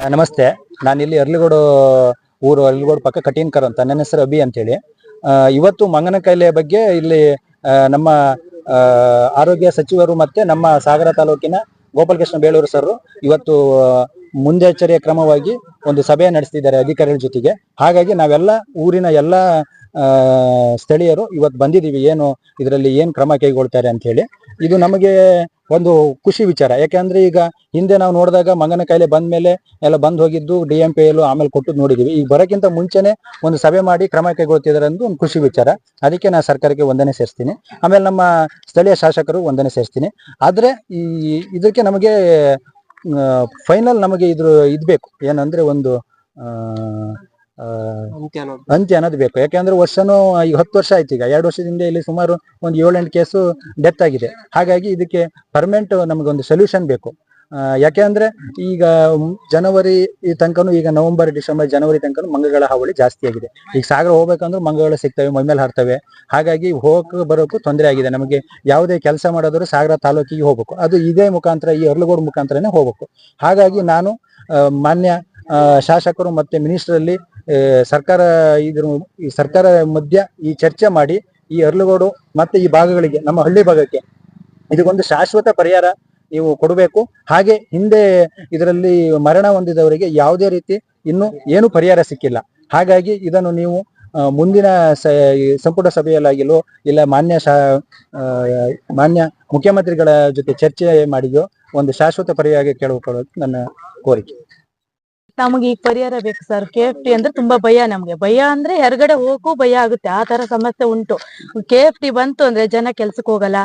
ನಮಸ್ತೆ. ನಾನು ಇಲ್ಲಿ ಅರ್ಲಿಗೋಡು ಊರು, ಅರ್ಲಿಗೋಡು ಪಕ್ಕ ಕಟೀನ್ಕರ್ ಅಂತ. ನನ್ನ ಹೆಸರು ಅಭಿ ಅಂತೇಳಿ. ಇವತ್ತು ಮಂಗನ ಕಾಯಿಲೆ ಬಗ್ಗೆ ಇಲ್ಲಿ ನಮ್ಮ ಆರೋಗ್ಯ ಸಚಿವರು ಮತ್ತೆ ನಮ್ಮ ಸಾಗರ ತಾಲೂಕಿನ ಗೋಪಾಲಕೃಷ್ಣ ಬೇಳೂರು ಸರ್ ಇವತ್ತು ಮುಂದೆಚ್ಚರಿಯ ಕ್ರಮವಾಗಿ ಒಂದು ಸಭೆ ನಡೆಸ್ತಿದ್ದಾರೆ ಅಧಿಕಾರಿಗಳ ಜೊತೆಗೆ. ಹಾಗಾಗಿ ನಾವೆಲ್ಲ ಊರಿನ ಎಲ್ಲ ಸ್ಥಳೀಯರು ಇವತ್ತು ಬಂದಿದ್ದೀವಿ. ಏನು, ಇದರಲ್ಲಿ ಏನು ಕ್ರಮ ಕೈಗೊಳ್ತಾರೆ ಅಂತ ಹೇಳಿ ಇದು ನಮಗೆ ಒಂದು ಖುಷಿ ವಿಚಾರ. ಯಾಕೆಂದ್ರೆ ಈಗ ಹಿಂದೆ ನಾವು ನೋಡಿದಾಗ ಮಂಗನ ಕಾಯಿಲೆ ಬಂದ ಮೇಲೆ ಎಲ್ಲ ಬಂದ್ ಹೋಗಿದ್ದು, ಡಿ ಎಂ ಪಿ ಆಮೇಲೆ ಕೊಟ್ಟು ನೋಡಿದೀವಿ. ಈಗ ಬರೋಕ್ಕಿಂತ ಮುಂಚೆನೆ ಒಂದು ಸಭೆ ಮಾಡಿ ಕ್ರಮ ಕೈಗೊಳ್ತಿದ್ದಾರೆ ಅಂದು ಒಂದು ಖುಷಿ ವಿಚಾರ. ಅದಕ್ಕೆ ನಾನು ಸರ್ಕಾರಕ್ಕೆ ವಂದನೆ ಸೇರಿಸ್ತೀನಿ. ಆಮೇಲೆ ನಮ್ಮ ಸ್ಥಳೀಯ ಶಾಸಕರು ವಂದನೆ ಸೇರಿಸ್ತೀನಿ. ಆದ್ರೆ ಈ ಇದಕ್ಕೆ ನಮಗೆ ಫೈನಲ್ ನಮಗೆ ಇದ್ರ ಇದ್ಬೇಕು. ಏನಂದ್ರೆ ಒಂದು ಅಂತ್ಯ ಅನ್ನೋದು ಬೇಕು. ಯಾಕೆಂದ್ರೆ ವರ್ಷನು ಈಗ ಹತ್ತು ವರ್ಷ ಆಯ್ತು ಈಗ. ಎರಡು ವರ್ಷದಿಂದ ಇಲ್ಲಿ ಸುಮಾರು ಒಂದು ಏಳೆಂಟು ಕೇಸು ಡೆತ್ ಆಗಿದೆ. ಹಾಗಾಗಿ ಇದಕ್ಕೆ ಪರ್ಮನೆಂಟ್ ನಮಗೆ ಒಂದು ಸೊಲ್ಯೂಷನ್ ಬೇಕು. ಯಾಕೆ ಅಂದ್ರೆ ಈಗ ಜನವರಿ ತನಕನು ಈಗ ನವೆಂಬರ್ ಡಿಸೆಂಬರ್ ಜನವರಿ ತನಕನು ಮಂಗಗಳ ಹಾವಳಿ ಜಾಸ್ತಿ ಆಗಿದೆ. ಈಗ ಸಾಗರ ಹೋಗ್ಬೇಕಂದ್ರೆ ಮಂಗಗಳು ಸಿಗ್ತವೆ ಮೈಮೇಲೆ ಹಾರ್ತವೆ. ಹಾಗಾಗಿ ಹೋಗಕ್ ಬರೋಕ್ಕೂ ತೊಂದರೆ ಆಗಿದೆ. ನಮಗೆ ಯಾವುದೇ ಕೆಲಸ ಮಾಡೋದ್ರು ಸಾಗರ ತಾಲೂಕಿಗೆ ಹೋಗ್ಬೇಕು. ಅದು ಇದೇ ಮುಖಾಂತರ ಈ ಅರ್ಲಗೋಡ್ ಮುಖಾಂತರನೇ ಹೋಗ್ಬೇಕು. ಹಾಗಾಗಿ ನಾನು ಮಾನ್ಯ ಆ, ಶಾಸಕರು ಮತ್ತೆ ಮಿನಿಸ್ಟರ್ ಅಲ್ಲಿ ಆ, ಸರ್ಕಾರ ಇದ್ರ, ಈ ಸರ್ಕಾರ ಮಧ್ಯ ಈ ಚರ್ಚೆ ಮಾಡಿ ಈ ಅರ್ಲುಗೋಡು ಮತ್ತೆ ಈ ಭಾಗಗಳಿಗೆ, ನಮ್ಮ ಹಳ್ಳಿ ಭಾಗಕ್ಕೆ ಇದಕ್ಕೊಂದು ಶಾಶ್ವತ ಪರಿಹಾರ ನೀವು ಕೊಡಬೇಕು. ಹಾಗೆ ಹಿಂದೆ ಇದರಲ್ಲಿ ಮರಣ ಹೊಂದಿದವರಿಗೆ ಯಾವುದೇ ರೀತಿ ಇನ್ನು ಏನು ಪರಿಹಾರ ಸಿಕ್ಕಿಲ್ಲ. ಹಾಗಾಗಿ ಇದನ್ನು ನೀವು ಮುಂದಿನ ಸಂಪುಟ ಸಭೆಯಲ್ಲಾಗಿಲೋ ಇಲ್ಲ ಮಾನ್ಯ ಶಾ ಮಾನ್ಯ ಮುಖ್ಯಮಂತ್ರಿಗಳ ಜೊತೆ ಚರ್ಚೆ ಮಾಡಿದೋ ಒಂದು ಶಾಶ್ವತ ಪರಿಹಾರ ಕೇಳಿಕೊಳ್ಳೋದು ನನ್ನ ಕೋರಿಕೆ. ನಮಗೆ ಈಗ ಪರಿಹಾರ ಬೇಕು ಸರ್ ಕೆ ಎಫ್ ಟಿ ಅಂದ್ರೆ ತುಂಬಾ ಭಯ ನಮ್ಗೆ. ಭಯ ಅಂದ್ರೆ ಹೊರಗಡೆ ಹೋಗು ಭಯ ಆಗುತ್ತೆ. ಆ ತರ ಸಮಸ್ಯೆ ಉಂಟು. ಕೆಎಫ್ಟಿ ಬಂತು ಅಂದ್ರೆ ಜನ ಕೆಲ್ಸಕ್ಕೆ ಹೋಗಲ್ಲ.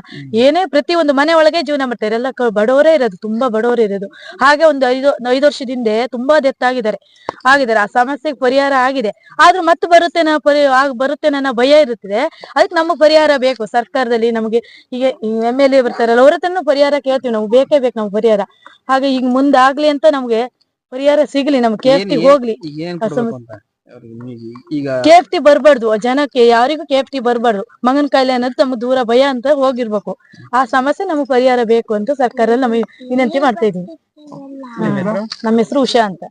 ಏನೇ ಪ್ರತಿ ಒಂದು ಮನೆ ಒಳಗೆ ಜೀವನ ಮಾಡ್ತಾರೆ. ಎಲ್ಲ ಬಡವರೇ ಇರೋದು. ತುಂಬಾ ಬಡವರೇ ಇರೋದು. ಹಾಗೆ ಒಂದು ಐದು ಐದು ವರ್ಷದ ಹಿಂದೆ ತುಂಬಾ ಡೆತ್ ಆಗಿದ್ದಾರೆ. ಆಗಿದ್ದಾರೆ. ಆ ಸಮಸ್ಯೆಗೆ ಪರಿಹಾರ ಆಗಿದೆ. ಆದ್ರೂ ಮತ್ತೆ ಬರುತ್ತೆ ನಾ ಪರಿ, ಆಗ್ ಬರುತ್ತೆ ನನ್ನ ಭಯ ಇರುತ್ತದೆ. ಅದಕ್ಕೆ ನಮಗೆ ಪರಿಹಾರ ಬೇಕು ಸರ್ಕಾರದಲ್ಲಿ. ನಮಗೆ ಈಗ ಎಂ ಎಲ್ ಎ ಬರ್ತಾರಲ್ಲ ಅವ್ರ ಹತ್ರನೂ ಪರಿಹಾರ ಕೇಳ್ತೀವಿ ನಾವು. ಬೇಕೇ ಬೇಕು ನಮ್ಗೆ ಪರಿಹಾರ. ಹಾಗೆ ಈಗ ಮುಂದಾಗ್ಲಿ ಅಂತ ನಮ್ಗೆ ಪರಿಹಾರ ಸಿಗ್ಲಿ ನಮ್ ಕೆಎಫ್ಟಿ ಎಫ್ ಹೋಗ್ಲಿ. ಈಗ ಏನ್ ಕೊಡ್ಬೇಕು ಅಂತ ಅವ್ರಿಗೆ ಈಗ ಕೆ ಎಫ್ ಟಿ ಬರ್ಬಾರ್ದು ಜನಕ್ಕೆ ಯಾರಿಗೂ ಕೆಎಫ್ಟಿ ಬರ್ಬಾರ್ದು. ಮಂಗನ ಕಾಯಿಲೆ ಅನ್ನೋದು ತಮ್ಮ ದೂರ ಭಯ ಅಂತ ಹೋಗಿರ್ಬೇಕು. ಆ ಸಮಸ್ಯೆ ನಮಗ್ ಪರಿಹಾರ ಬೇಕು ಅಂತ ಸರ್ಕಾರ ನಮಗೆ ವಿನಂತಿ ಮಾಡ್ತಾ ಇದೀವಿ ನಮ್ಮ ಹೆಸರು ಉಷಾ ಅಂತ.